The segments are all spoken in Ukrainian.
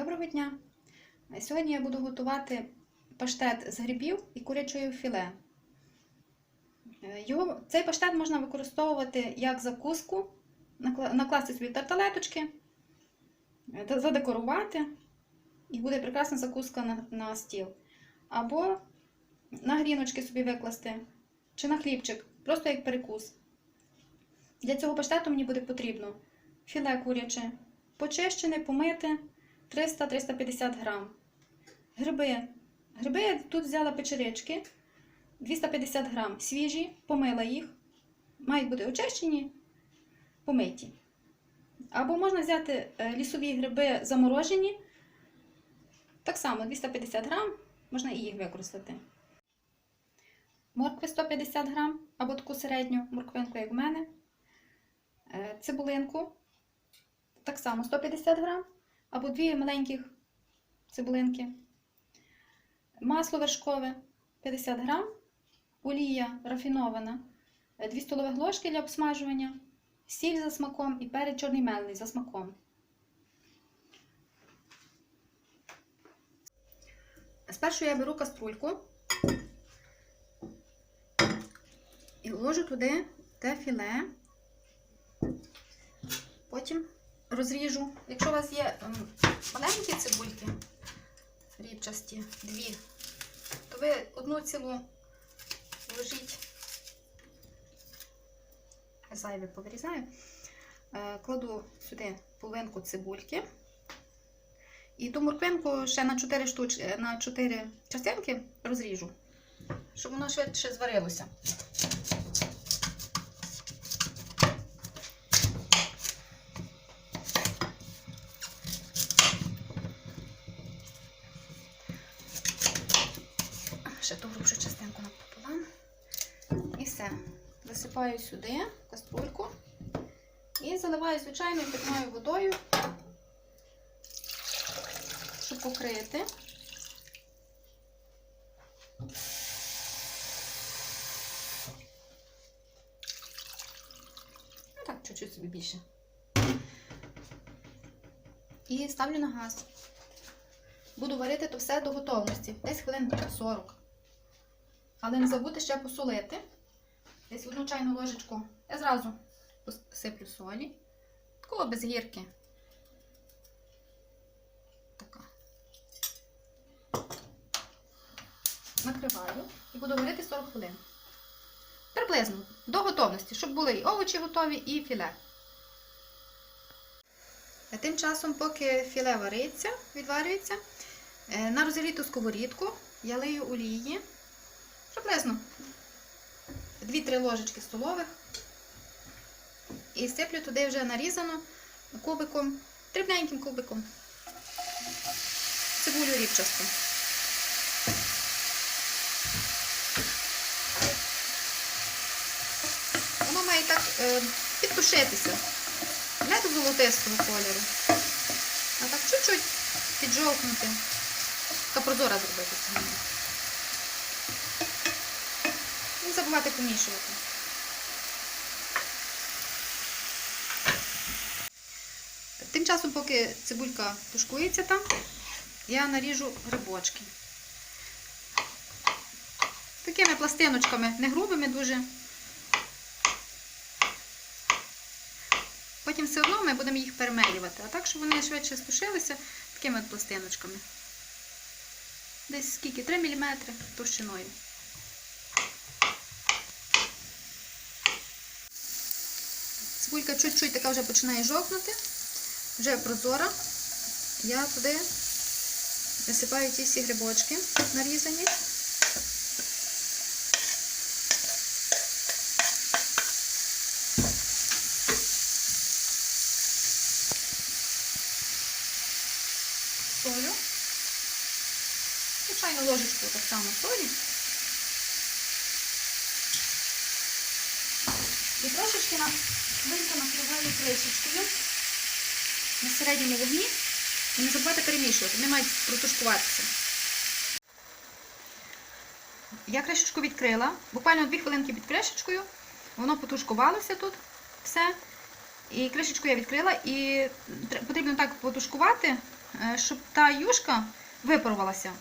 Доброго дня! Сьогодні я буду готувати паштет з грибів і курячої філе. Його, цей паштет можна використовувати як закуску, накласти собі тарталеточки, задекорувати, і буде прекрасна закуска на, на стіл. Або на гріночки собі викласти, чи на хлібчик, просто як перекус. Для цього паштету мені буде потрібно філе куряче, почищене, помите 300-350 грам. Гриби. Гриби я тут взяла печерички 250 грам. Свіжі, помила їх. Мають бути очищені, помиті. Або можна взяти е, лісові гриби заморожені. Так само 250 грам, можна і їх використати. Моркви 150 грам, або таку середню морквинку, як в мене. Е, Цибулинку так само 150 грам, або дві маленьких цибулинки. Масло вершкове 50 грам, олія рафінована 2 столових ложки для обсмажування, сіль за смаком і перець чорний мелений за смаком. Спершу я беру каструльку і ложу туди те філе. Потім розріжу. Якщо у вас є ем, маленькі цибульки, рібчасті, дві, то ви одну цілу ложіть, зайве повирізаю, Е, кладу сюди половинку цибульки. І ту морквинку ще на 4 штуч... на 4 частинки розріжу, щоб воно швидше зварилося. Ще ту грубшу частинку напополам. І все. Висипаю сюди каструльку і заливаю звичайною питною водою, щоб покрити. Ну так, чуть-чуть собі більше. І ставлю на газ. Буду варити то все до готовності. Десь хвилин 40. Але не забудьте ще посолити. Десь одну чайну ложечку. Я зразу посиплю солі. Такого без гірки. Така. Накриваю і буду варити 40 хвилин. Приблизно до готовності, щоб були і овочі готові, і філе. А тим часом, поки філе вариться, відварюється, е, на розігріту сковорідку я лию олії. Приблизно 2-3 ложечки столових. І сиплю туди вже нарізано кубиком, дрібненьким кубиком. Цибулю рібчасту. Воно має так е, підтушитися. Не до золотистого кольору. А так чуть-чуть піджовкнути. Така прозора зробити сьогодні. Не забувати помішувати. Тим часом, поки цибулька тушкується там, я наріжу грибочки. Такими пластиночками, не грубими дуже. Потім все одно ми будемо їх перемелювати. А так, щоб вони швидше стушилися такими от пластиночками. Десь скільки? 3 мм товщиною. Цибулька чуть-чуть така вже починає жовкнути, вже прозора. Я туди висипаю ті всі грибочки нарізані. Солю. Звичайно, ложечку так само солі. І трошечки на швидко накриваю кришечкою на середньому вогні. І не забувайте перемішувати, вони мають протушкуватися. Я кришечку відкрила, буквально 2 хвилинки під кришечкою. Воно потушкувалося тут все. І кришечку я відкрила, і потрібно так потушкувати е, щоб та юшка випарувалася.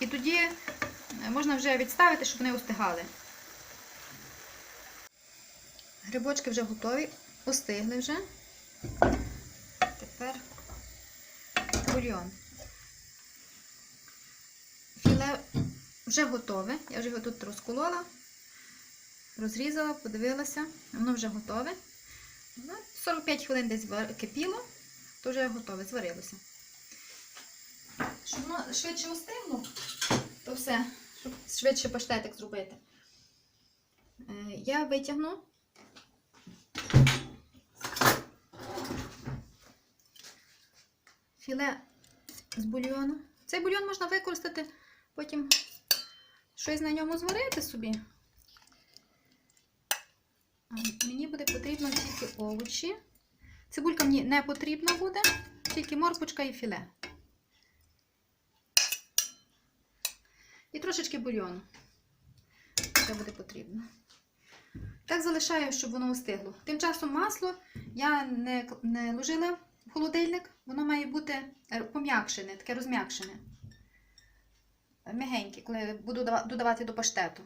І тоді е, можна вже відставити, щоб вони остигали. Грибочки вже готові, остигли вже. Тепер бульйон. Філе вже готове. Я вже його тут розколола, розрізала, подивилася. Воно вже готове. Ну, 45 хвилин десь кипіло, то вже готове, зварилося. Щоб воно швидше остигло, то все, щоб швидше паштетик зробити. Е, Я витягну. Філе з бульйону. Цей бульйон можна використати, потім щось на ньому зварити собі. Мені буде потрібно тільки овочі. Цибулька мені не потрібна буде, тільки морквочка і філе. І трошечки бульйону. Це буде потрібно. Так залишаю, щоб воно остигло. Тим часом масло я не, не ложила в холодильник, воно має бути е, пом'якшене, таке розм'якшене. Мягеньке, коли буду додавати до паштету.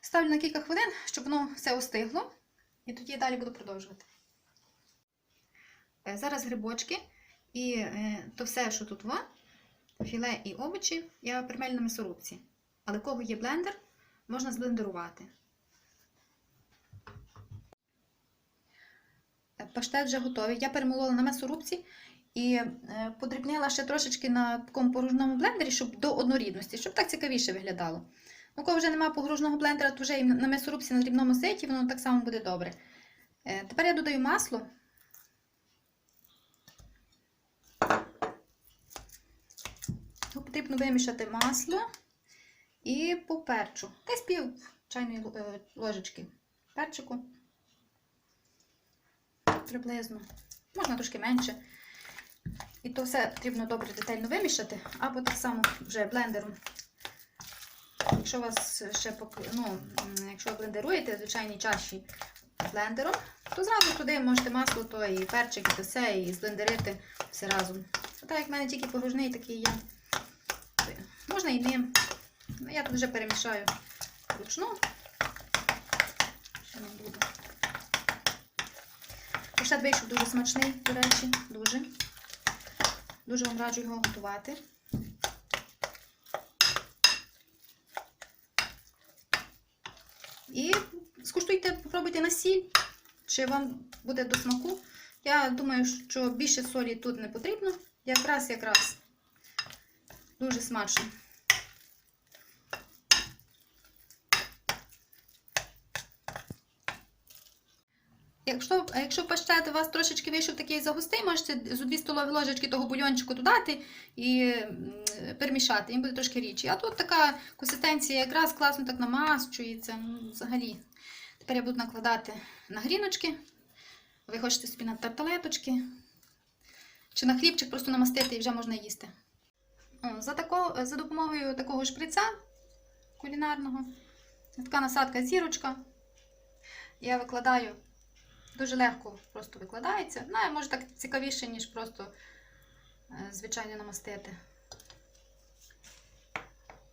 Ставлю на кілька хвилин, щоб воно все остигло. І тоді далі буду продовжувати. Е, Зараз грибочки і е, то все, що тут во, філе і овочі, я пермелю на м'ясорубці. Але кого є блендер, можна зблендерувати. Паштет вже готовий. Я перемолола на м'ясорубці і е, подрібнила ще трошечки на такому погружному блендері, щоб до однорідності, щоб так цікавіше виглядало. Ну, коли вже немає погружного блендера, то вже і на м'ясорубці на дрібному ситі, воно так само буде добре. Е, Тепер я додаю масло. Потрібно вимішати масло і по перчу. Десь пів чайної е, ложечки перчику. Приблизно. Можна трошки менше. І то все потрібно добре детально вимішати, або так само вже блендером. Якщо вас ще ну, якщо ви блендеруєте звичайній чаші блендером, то зразу туди можете масло, то і перчик, і то все, і зблендерити все разом. А так як в мене тільки погружний такий є. Можна і ним. Ну, Я тут вже перемішаю вручну. Ще не буду. Паштет вийшов дуже смачний, до речі, дуже. Дуже вам раджу його готувати. І скуштуйте, попробуйте на сіль, чи вам буде до смаку. Я думаю, що більше солі тут не потрібно. Якраз якраз дуже смачно. Якщо, якщо паштет у вас трошечки вийшов такий загустий, можете з 2 столові ложечки того бульончику додати і перемішати, він буде трошки рідший. А тут така консистенція якраз класно так намащується. ну, Взагалі. Тепер я буду накладати на гріночки. Ви хочете собі на тарталеточки. Чи на хлібчик просто намастити і вже можна їсти. За, тако, за допомогою такого шприца кулінарного. Така насадка зірочка. Я викладаю дуже легко просто викладається. Ну, може так цікавіше, ніж просто е, звичайно намастити.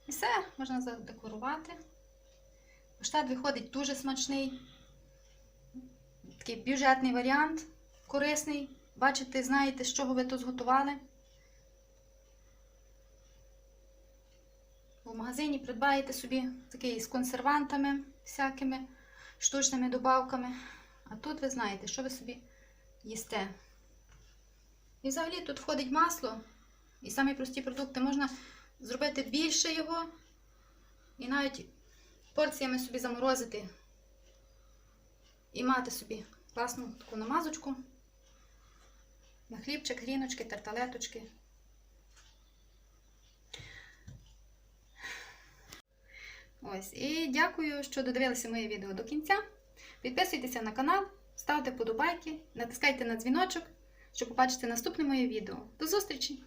І все, можна задекорувати. Паштет виходить дуже смачний. Такий бюджетний варіант, корисний. Бачите, знаєте, з чого ви тут зготували. В магазині придбаєте собі такий з консервантами всякими штучними добавками. А тут ви знаєте, що ви собі їсте. І взагалі тут входить масло. І самі прості продукти можна зробити більше його. І навіть порціями собі заморозити. І мати собі класну таку намазочку. На хлібчик, гріночки, тарталеточки. Ось, і дякую, що додивилися моє відео до кінця. Підписуйтеся на канал, ставте подобайки, натискайте на дзвіночок, щоб побачити наступне моє відео. До зустрічі!